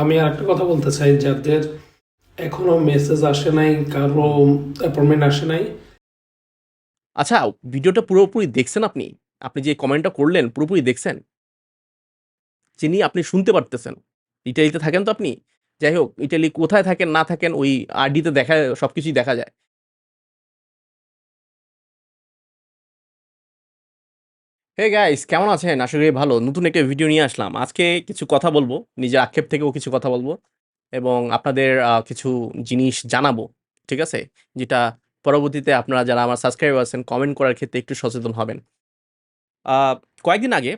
আমি আর একটা কথা বলতে চাই, যাদের এখনও মেসেজ আসে নাই, কারও অ্যাপয়েন্টমেন্ট আসে নাই। আচ্ছা ভিডিওটা পুরোপুরি দেখছেন আপনি? আপনি যে কমেন্টটা করলেন, পুরোপুরি দেখছেন? যিনি আপনি শুনতে পারতেছেন। ইটালিতে থাকেন তো আপনি? যাই হোক ইটালি কোথায় থাকেন, না থাকেন, ওই আরডিতে দেখা সব কিছুই দেখা যায়। হে গাইস কেমন আছেন? আশা করি ভালো। নতুন একটা ভিডিও নিয়ে আসলাম। আজকে কিছু কথা বলব, নিজের আক্ষেপ থেকেও কিছু কথা বলব এবং আপনাদের কিছু জিনিস জানাব, ঠিক আছে? যেটা পরবর্তীতে আপনারা যারা আমার সাবস্ক্রাইবার আছেন কমেন্ট করার ক্ষেত্রে একটু সচেতন হবেন। কয়েকদিন আগে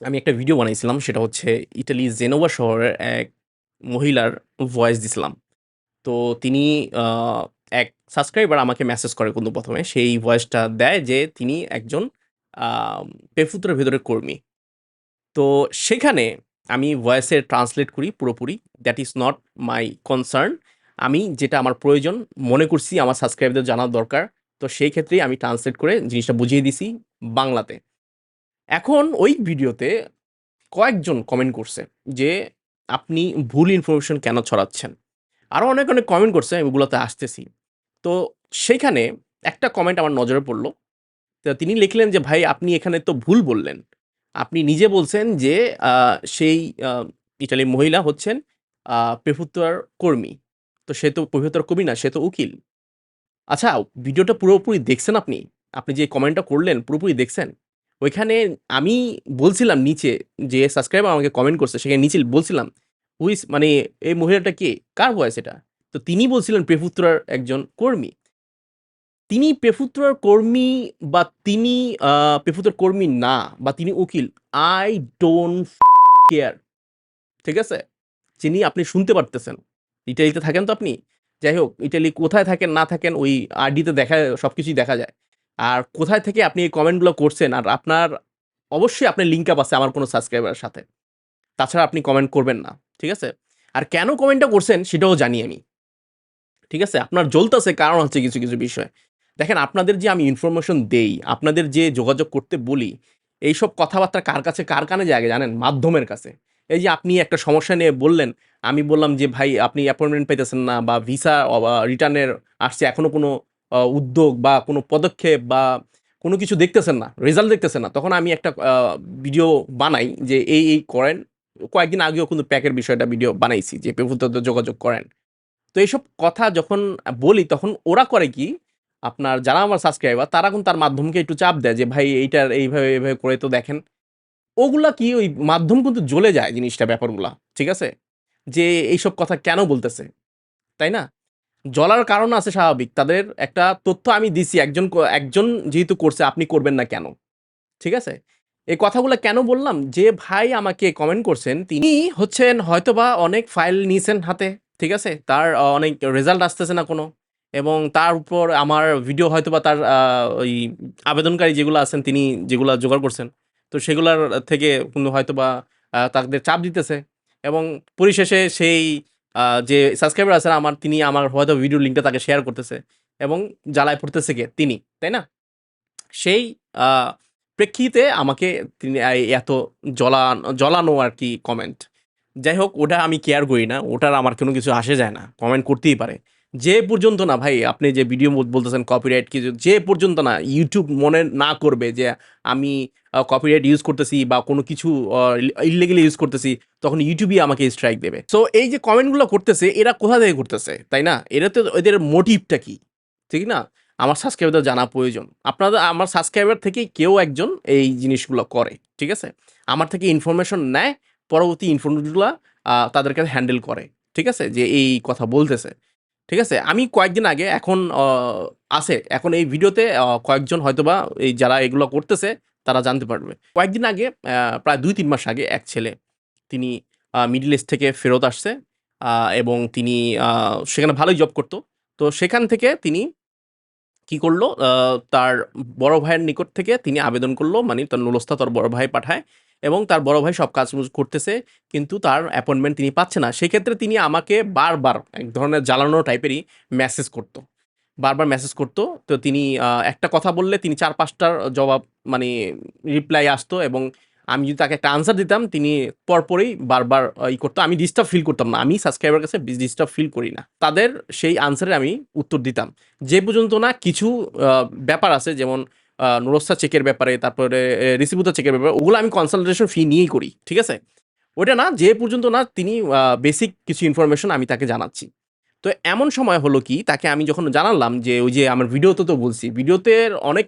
আমি একটা ভিডিও বানাইছিলাম, সেটা হচ্ছে ইটালি জেনোভা শহরের এক মহিলার ভয়েস দিছিলাম। তো তিনি এক সাবস্ক্রাইবার আমাকে মেসেজ করে কিন্তু প্রথমে। সেই ভয়েসটা দেয় যে তিনি একজন পেফুত্রের ভেতরের কর্মী। তো সেখানে আমি ভয়েসের ট্রান্সলেট করি পুরোপুরি। That is not my concern আমি যেটা আমার প্রয়োজন মনে করছি, আমার সাবস্ক্রাইবারদের জানার দরকার। তো সেই ক্ষেত্রেই আমি ট্রান্সলেট করে জিনিসটা বুঝিয়ে দিছি বাংলাতে। এখন ওই ভিডিওতে কয়েকজন কমেন্ট করছে যে, আপনি ভুল ইনফরমেশন কেন ছড়াচ্ছেন? আরও অনেক অনেক কমেন্ট করছে, আমি ওগুলোতে আসতেছি। তো সেইখানে একটা কমেন্ট আমার নজরে পড়ল। তিনি লিখলেন যে, ভাই, আপনি এখানে তো ভুল বললেন। আপনি নিজে বলছেন যে সেই ইটালির মহিলা হচ্ছেন পেফুত্তার কর্মী। তো সে তো পেফুত্তার কর্মী না, সে তো উকিল। আচ্ছা ভিডিওটা পুরোপুরি দেখছেন আপনি? আপনি যে কমেন্টটা করলেন, পুরোপুরি দেখছেন? ওইখানে আমি বলছিলাম নিচে, যে সাবস্ক্রাইবার আমাকে কমেন্ট করছে, সেখানে নিচে বলছিলাম, হুইস মানে এই মহিলাটা কে? কার বয়স এটা? তো তিনি বলছিলেন পেফুত্রার একজন কর্মী। তিনি পেফুত্রার কর্মী বা তিনি পেফুত্রার কর্মী না, বা তিনি উকিল আই ডোন্ট কেয়ার ঠিক আছে? যিনি আপনি শুনতে পারতেছেন। ইটালিতে থাকেন তো আপনি? যাই হোক, ইটালি কোথায় থাকেন, না থাকেন, ওই আরডিতে দেখা সব কিছুই দেখা যায়। আর কোথায় থেকে আপনি এই কমেন্টগুলো করছেন, আর আপনার, অবশ্যই আপনার লিঙ্ক আপ আছে আমার কোনো সাবস্ক্রাইবারের সাথে। তাছাড়া আপনি কমেন্ট করবেন না, ঠিক আছে? আর কেন কমেন্টটা করছেন, সেটাও জানি আমি। ঠিক আছে? আপনার জ্বলতেছে কারণ হচ্ছে কিছু কিছু বিষয়। দেখেন, আপনাদের যে আমি ইনফরমেশন দেই, আপনাদের যে যোগাযোগ করতে বলি, এইসব কথাবার্তা কার কাছে, কার কানে যায় জানেন? মাধ্যমের কাছে। এই যে আপনি একটা সমস্যা নিয়ে বললেন, আমি বললাম যে, ভাই, আপনি অ্যাপয়েন্টমেন্ট পেতেছেন না বা ভিসা রিটার্নের আসছে, এখনও কোনো উদ্যোগ বা কোনো পদক্ষেপ বা কোনো কিছু দেখতেছেন না রেজাল্ট দেখতেছেন না। তখন আমি একটা ভিডিও বানাই যে, এই এই করেন। কয়েকদিন আগেও কিন্তু প্যাকের বিষয়টা ভিডিও বানাইছি যে পেপুত্রতে যোগাযোগ করেন। তো এইসব কথা যখন বলি, তখন ওরা করে কি আপনার যারা আমার সাবস্ক্রাইবার তারা কিন্তু তার মাধ্যমকে একটু চাপ দেয় যে, ভাই, এইটার এইভাবে এইভাবে করে তো দেখেন। ওগুলা কি ওই মাধ্যম কিন্তু জ্বলে যায় জিনিসটা, ব্যাপারগুলা, ঠিক আছে? যে, এইসব কথা কেন বলতেছে? তাই না? জ্বলার কারণ আছে স্বাভাবিক। তাদের একটা তথ্য আমি দিছি, একজন একজন যেহেতু করছে, আপনি করবেন না কেন? ঠিক আছে? এই কথাগুলো কেন বললাম? যে, ভাই আমাকে কমেন্ট করছেন, তিনি হচ্ছেন হয়তোবা অনেক ফাইল নিয়েছেন হাতে, ঠিক আছে? তার অনেক রেজাল্ট আসতেছে না কোনো। এবং তার উপর আমার ভিডিও হয়তো বা তার ওই আবেদনকারী যেগুলো আছেন তিনি যেগুলো জোগাড় করছেন তো সেগুলোর থেকে কোনো হয়তোবা আহ, তাদের চাপ দিতেছে। এবং পরিশেষে সেই যে সাবস্ক্রাইবার আছেন আমার তিনি আমার হয়তো ভিডিও লিঙ্কটা তাকে শেয়ার করতেছে এবং জ্বালায় পড়তেছে কে তিনি তাই না? সেই প্রেক্ষিতে আমাকে তিনি এত জ্বলান জ্বলানো আর কি কমেন্ট যাই হোক ওটা আমি কেয়ার করি না ওটার আমার কোনো কিছু আসে যায় না কমেন্ট করতেই পারে। যে পর্যন্ত না, ভাই, আপনি যে ভিডিও বলতেছেন কপিরাইট কিছু, যে পর্যন্ত না ইউটিউব মনে না করবে যে আমি কপিরাইট ইউজ করতেছি বা কোনো কিছু ইলিগেলি ইউজ করতেছি, তখন ইউটিউবই আমাকে স্ট্রাইক দেবে। সো এই যে কমেন্টগুলো করতেছে, এরা কোথা থেকে করতেছে, তাই না? এরা তো এদের মোটিভটা কি? ঠিক না? আমার সাবস্ক্রাইবারদের জানা প্রয়োজন। আপনাদের আমার সাবস্ক্রাইবার থেকেই কেউ একজন এই জিনিসগুলো করে, ঠিক আছে? আমার থেকে ইনফরমেশন নেয়, পরবর্তী ইনফরমেশনগুলো তাদের কাছে হ্যান্ডেল করে, ঠিক আছে? যে এই কথা বলতেছে। ঠিক আছে? আমি কয়েকদিন আগে এখন আছে। এখন এই ভিডিওতে কয়েকজন হয়তোবা এই যারা এগুলো করতেছে, তারা জানতে পারবে। কয়েকদিন আগে প্রায় দুই তিন মাস আগে এক ছেলে, তিনি মিডল ইস্ট থেকে ফেরত আসছে এবং তিনি সেখানে ভালোই জব করতো। তো সেখান থেকে তিনি কি করল? তার বড় ভাইয়ের নিকট থেকে তিনি আবেদন করল মানে তার নুলস্থা তার বড় ভাই পাঠায়। এবং তার বড় ভাই সব কাজ করতেছে, কিন্তু তার অ্যাপয়েন্টমেন্ট তিনি পাচ্ছে না। সেক্ষেত্রে তিনি আমাকে বারবার এক ধরনের জ্বালানো টাইপেরই মেসেজ করতো। বারবার মেসেজ করতো। তো তিনি একটা কথা বললে তিনি চার পাঁচটার জবাব মানে রিপ্লাই আসতো এবং আমি যদি তাকে একটা আনসার দিতাম, তিনি পরপরই বারবার ই করতো। আমি ডিস্টার্ব ফিল করতাম না। আমি সাবস্ক্রাইবার কাছে ডিস্টার্ব ফিল করি না। তাদের সেই আনসারে আমি উত্তর দিতাম। যে পর্যন্ত না কিছু ব্যাপার আছে, যেমন নুরস্তা চেকের ব্যাপারে, তারপরে রিসিভুতা চেকের ব্যাপারে, ওগুলো আমি কনসালটেশন ফি নিয়েই করি, ঠিক আছে? ওটা না, যে পর্যন্ত না তিনি বেসিক কিছু ইনফরমেশন আমি তাকে জানাচ্ছি। তো এমন সময় হলো কি, তাকে আমি যখন জানালাম যে, ওই যে আমার ভিডিওতে তো বলছি, ভিডিওতে অনেক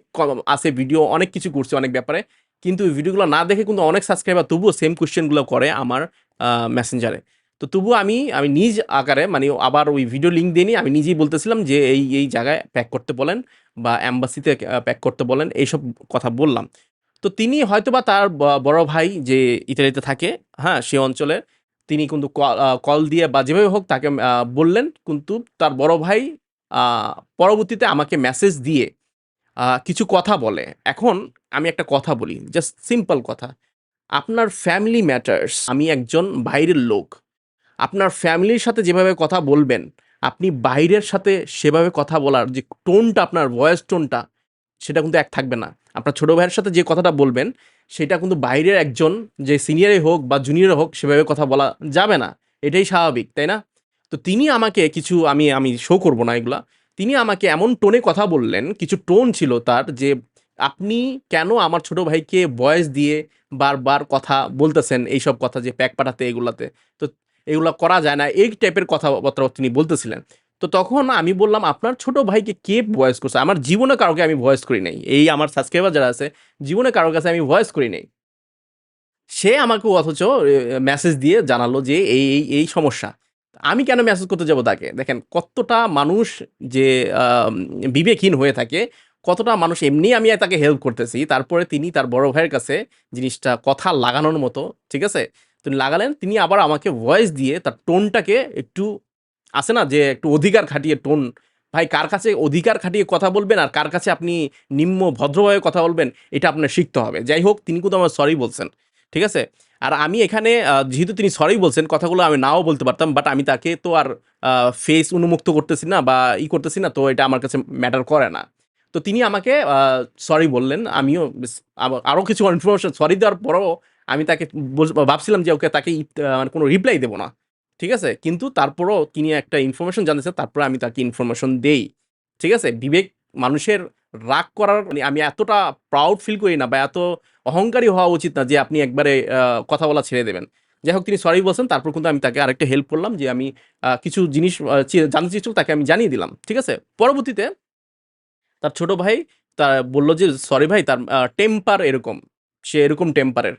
আছে ভিডিও অনেক কিছু করছে অনেক ব্যাপারে, কিন্তু ভিডিওগুলো না দেখে কিন্তু অনেক সাবস্ক্রাইবার তবুও সেম কোশ্চেনগুলো করে আমার মেসেঞ্জারে তো তবুও আমি আমি নিজ আকারে মানে আবার ওই ভিডিও লিঙ্ক দিইনি আমি নিজেই বলতেছিলাম যে এই এই জায়গায় প্যাক করতে বলেন বা অ্যাম্বাসিতে প্যাক করতে বলেন, এইসব কথা বললাম। তো তিনি হয়তোবা তার বড় ভাই যে ইতালিতে থাকে হ্যাঁ সে অঞ্চলে তিনি কিন্তু কল দিয়ে বা যেভাবে হোক তাকে বললেন কিন্তু তার বড় ভাই পরবর্তীতে আমাকে মেসেজ দিয়ে কিছু কথা বলে। এখন আমি একটা কথা বলি জাস্ট সিম্পল কথা। আপনার ফ্যামিলি ম্যাটার্স আমি একজন বাইরের লোক। আপনার ফ্যামিলির সাথে যেভাবে কথা বলবেন, আপনি বাইরের সাথে সেভাবে কথা বলার যে টোনটা, আপনার ভয়েস টোনটা, সেটা কিন্তু এক থাকবে না। আপনার ছোটো ভাইয়ের সাথে যে কথাটা বলবেন, সেটা কিন্তু বাইরের একজন, যে সিনিয়রে হোক বা জুনিয়রে হোক, সেভাবে কথা বলা যাবে না। এটাই স্বাভাবিক, তাই না? তো তিনি আমাকে কিছু, আমি আমি শো করব না এগুলা। তিনি আমাকে এমন টোনে কথা বললেন, কিছু টোন ছিল তার যে, আপনি কেন আমার ছোট ভাইকে ভয়েস দিয়ে বারবার কথা বলতেছেন, এইসব কথা যে প্যাক পাঠাতে এগুলাতে? তো এগুলো করা যায় না, এই টাইপের কথাবার্তা তিনি বলতেছিলেন। তো তখন আমি বললাম, আপনার ছোট ভাইকে কে ভয়েস করছে? আমার জীবনে কারোকে আমি ভয়েস করি নাই। এই আমার সাবস্ক্রাইবার যারা আছে, জীবনে কারোর কাছে আমি ভয়েস করি নাই। সে আমাকে অথচ মেসেজ দিয়ে জানালো যে, এই এই এই সমস্যা। আমি কেন মেসেজ করতে যাব তাকে? দেখেন, কতটা মানুষ যে বিবেকহীন হয়ে থাকে, কতটা মানুষ এমনি আমি তাকে হেল্প করতেছি। তারপরে তিনি তার বড় ভাইয়ের কাছে জিনিসটা, কথা লাগানোর মতো, ঠিক আছে? তিনি লাগালেন, তিনি আবার আমাকে ভয়েস দিয়ে তার টোনটাকে একটু আসে না যে একটু অধিকার খাটিয়ে টোন, ভাই, কার কাছে অধিকার খাটিয়ে কথা বলবেন আর কার কাছে আপনি নিম্ন ভদ্রভাবে কথা বলবেন, এটা আপনার শিখতে হবে। যাই হোক, তিনি কিন্তু আমার সরি বলছেন, ঠিক আছে? আর আমি এখানে যেহেতু তিনি সরি বলছেন, কথাগুলো আমি নাও বলতে পারতাম বাট আমি তাকে তো আর ফেস উন্মুক্ত করতেছি না বা ই করতেছি না, তো এটা আমার কাছে ম্যাটার করে না। তো তিনি আমাকে সরি বললেন, আমিও আরও কিছু ইনফরমেশন সরি দেওয়ার পরও আমি তাকে ভাবছিলাম যে ওকে তাকে মানে কোনো রিপ্লাই দেবো না। ঠিক আছে? কিন্তু তারপরও তিনি একটা ইনফরমেশন জানিয়েছে, তারপরে আমি তাকে ইনফরমেশন দেই। ঠিক আছে? বিবেক মানুষের রাগ করার মানে আমি এতটা প্রাউড ফিল করি না বা এত অহংকারী হওয়া উচিত না যে আপনি একবারে কথা বলা ছেড়ে দেবেন। যাই হোক, তিনি সরি বলছেন, তারপর কিন্তু আমি তাকে আরেকটা হেল্প করলাম যে আমি কিছু জিনিস জানতে চেয়েছিল, তাকে আমি জানিয়ে দিলাম। ঠিক আছে? পরবর্তীতে তার ছোট ভাই তা বলল যে সরি ভাই, তার টেম্পার এরকম। সে এরকম টেম্পারের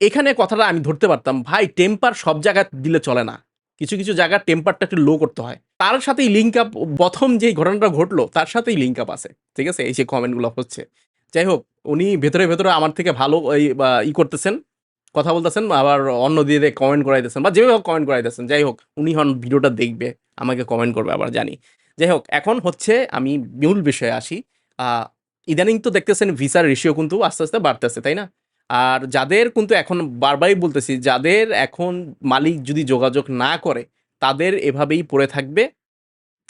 এখানে কথাটা আমি ধরতে পারতাম, ভাই টেম্পার সব জায়গায় দিলে চলে না। কিছু কিছু জায়গায় টেম্পারটা একটু লো করতে হয়। তার সাথেই লিঙ্ক আপ প্রথম যেই ঘটনাটা ঘটলো, তার সাথেই লিঙ্ক আপ আছে। ঠিক আছে? এই যে কমেন্টগুলো হচ্ছে। যাই হোক, উনি ভেতরে ভেতরে আমার থেকে ভালো ই করতেছেন, কথা বলতেছেন, আবার অন্য দিয়ে কমেন্ট করাইতেছেন, বা যেভাবে কমেন্ট করাইতেছেন। যাই হোক, উনি হন ভিডিওটা দেখবে, আমাকে কমেন্ট করবে, আবার জানি। যাই হোক, এখন হচ্ছে আমি মূল বিষয়ে আসি। ইদানিং তো দেখতেছেন ভিসার রেশিও কিন্তু আস্তে আস্তে বাড়তেছে, তাই না? আর যাদের কিন্তু এখন বারবারই বলতেছি, যাদের এখন মালিক যদি যোগাযোগ না করে, তাদের এভাবেই পড়ে থাকবে।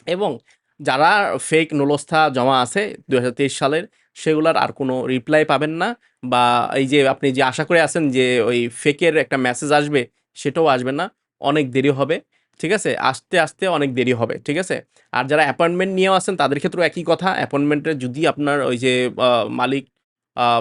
এবং যারা ফেক নলস্থা জমা আছে দু হাজার তেইশ সালের, সেগুলার আর কোনো রিপ্লাই পাবেন না। বা এই যে আপনি যে আশা করে আছেন যে ওই ফেকের একটা মেসেজ আসবে, সেটাও আসবে না। অনেক দেরি হবে, ঠিক আছে? আসতে আসতে অনেক দেরি হবে, ঠিক আছে? আর যারা অ্যাপয়েন্টমেন্ট নিয়েও আসেন তাদের ক্ষেত্রেও একই কথা। অ্যাপয়েন্টমেন্টে যদি আপনার ওই যে মালিক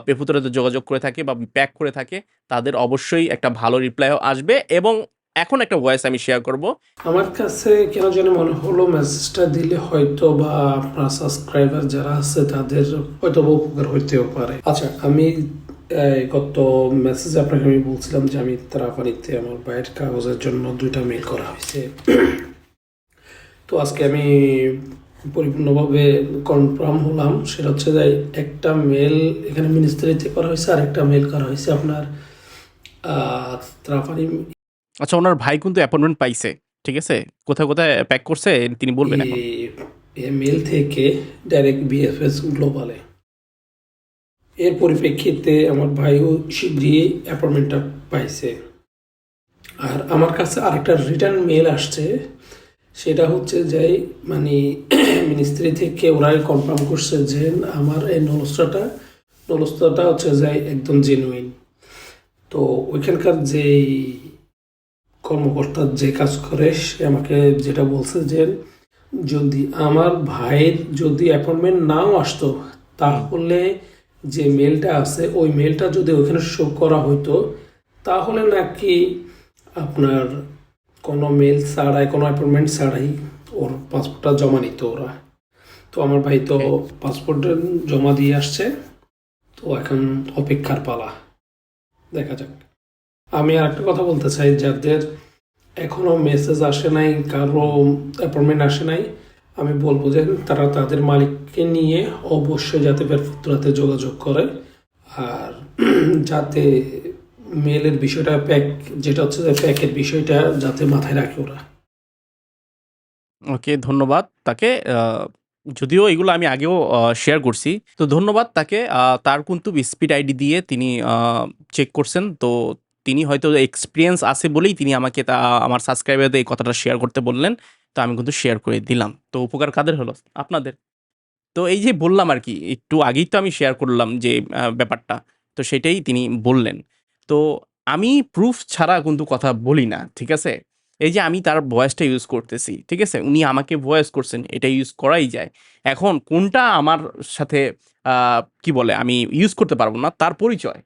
পেপুতরাতে যোগাযোগ করে থাকে বা প্যাক করে থাকে, তাদের অবশ্যই একটা ভালো রিপ্লাইও আসবে এবং এখন একটা ভয়েস আমি শেয়ার করব। আমার কাছে কেন জানি মনে হলো মেসেজটা দিলে হয়তো বা আপনার সাবস্ক্রাইবার যারা আছে তাদের হয়তো বা উপকার হইতেও পারে। আচ্ছা আমি গত মেসেজে আপনাকে আমি বলছিলাম যে আমি তারাপানিতে আমার বাইরের কাগজের জন্য দুইটা মেল করা হয়েছে। তো আজকে আমি পরিপূর্ণভাবে কনফার্ম হলাম। সেটা হচ্ছে যে একটা মেল এখানে মিনিস্ট্রিতে করা হয়েছে আর একটা মেল করা হয়েছে আপনার আহ, আচ্ছা ওনার ভাই কিন্তু অ্যাপয়েন্টমেন্ট পাইছে ঠিক আছে? কোথায় কোথায় প্যাক করছে তিনি বলবেন মেল থেকে ডাইরেক্ট বিএফএস গ্লোবালে এর পরিপ্রেক্ষিতে আমার ভাইও শীঘ্রই অ্যাপয়েন্টমেন্টটা পাইছে। আর আমার কাছে আরেকটা রিটার্ন মেল আসছে সেটা হচ্ছে যে মানে মিনিস্ট্রি থেকে ওরাই কনফার্ম করছে যে, আমার এই নলস্টাটা নলস্টাটা হচ্ছে যে, একদম জেনুইন তো ওইখানকার যে কর্মকর্তা যে কাজ করে, সে আমাকে যেটা বলছে যে, যদি আমার ভাইয়ের যদি অ্যাপয়েন্টমেন্ট নাও আসতো, তাহলে যে মেলটা আছে, ওই মেলটা যদি ওইখানে শো করা হতো তাহলে নাকি আপনার কোনো মেল ছাড়াই কোনো অ্যাপয়েন্টমেন্ট ছাড়াই ওর পাসপোর্টটা জমা নিত ওরা। তো আমার ভাই তো পাসপোর্ট জমা দিয়ে আসছে তো এখন অপেক্ষার পালা। দেখা যাক। আমি আর একটা কথা বলতে চাই যাদের এখনও মেসেজ আসে নাই কারও অ্যাপয়েন্টমেন্ট আসে নাই আমি বলব যে তারা তাদের মালিককে নিয়ে অবশ্যই যাতে বেরফুত্রাতে যোগাযোগ করে। আর যাতে মেলের বিষয়টা, প্যাক, যেটা হচ্ছে যে প্যাকের বিষয়টা যাতে মাথায় রাখে ওরা। ওকে, ধন্যবাদ তাকে। যদিও এগুলো আমি আগেও শেয়ার করছি। তো ধন্যবাদ তাকে। তার কিন্তু স্পিড আইডি দিয়ে তিনি চেক করছেন। তো তিনি হয়তো এক্সপিরিয়েন্স আছে বলেই তিনি আমাকে তা, আমার সাবস্ক্রাইবারদের এই কথাটা শেয়ার করতে বললেন। তো আমি কিন্তু শেয়ার করে দিলাম। তো উপকার কাদের হলো? আপনাদের। তো এই যে বললাম আর কি, একটু আগেই তো আমি শেয়ার করলাম যে ব্যাপারটা। তো সেটাই তিনি বললেন। তো আমি প্রুফ ছাড়া কিন্তু কথা বলি না, ঠিক আছে? এই যে আমি তার ভয়েসটা ইউজ করতেছি, ঠিক আছে? উনি আমাকে ভয়েস করছেন, এটা ইউজ করাই যায়। এখন কোনটা আমার সাথে কি বলে, আমি ইউজ করতে পারব না, তার পরিচয়,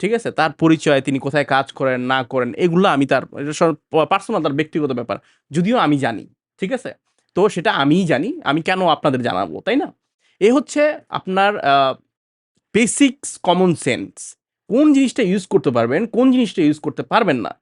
ঠিক আছে? তার পরিচয়, তিনি কোথায় কাজ করেন, না করেন, এগুলো আমি তার পার্সোনাল তার ব্যক্তিগত ব্যাপার, যদিও আমি জানি, ঠিক আছে? তো সেটা আমিই জানি, আমি কেন আপনাদের জানাব, তাই না? এ হচ্ছে আপনার বেসিক্স কমন সেন্স কোন জিনিসটা ইউজ করতে পারবেন, কোন জিনিসটা ইউজ করতে পারবেন না,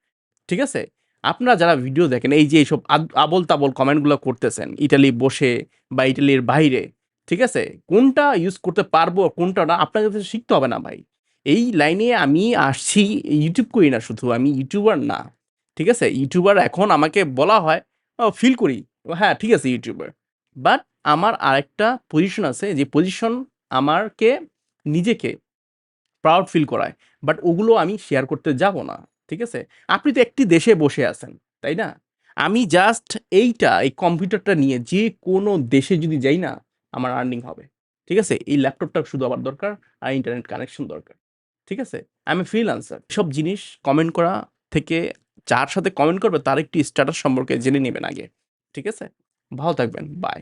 ঠিক আছে? আপনারা যারা ভিডিও দেখেন, এই যে এইসব আবল তাবল কমেন্টগুলো করতেছেন ইটালি বসে বা ইটালির বাইরে, ঠিক আছে? কোনটা ইউজ করতে পারব, কোনটা না আপনাকে তো শিখতে হবে না ভাই। এই লাইনে আমি আসছি ইউটিউব করি না শুধু, আমি ইউটিউবার না, ঠিক আছে? ইউটিউবার এখন আমাকে বলা হয় ফিল করি হ্যাঁ ঠিক আছে ইউটিউবার বাট আমার আরেকটা পজিশন আছে, যে পজিশন আমারকে, নিজেকে প্রাউড ফিল করায়। বাট ওগুলো আমি শেয়ার করতে যাব না, ঠিক আছে? আপনি তো একটি দেশে বসে আছেন, তাই না? আমি জাস্ট এইটা, এই কম্পিউটারটা নিয়ে যে কোনো দেশে যদি যাই না, আমার আর্নিং হবে, ঠিক আছে? এই ল্যাপটপটা শুধু আমার দরকার আর ইন্টারনেট কানেকশন দরকার, ঠিক আছে? আমি ফ্রিল আনসার সব জিনিস কমেন্ট করা থেকে যার সাথে কমেন্ট করবে, তার একটি স্ট্যাটাস সম্পর্কে জেনে নেবেন আগে, ঠিক আছে? ভালো থাকবেন বাই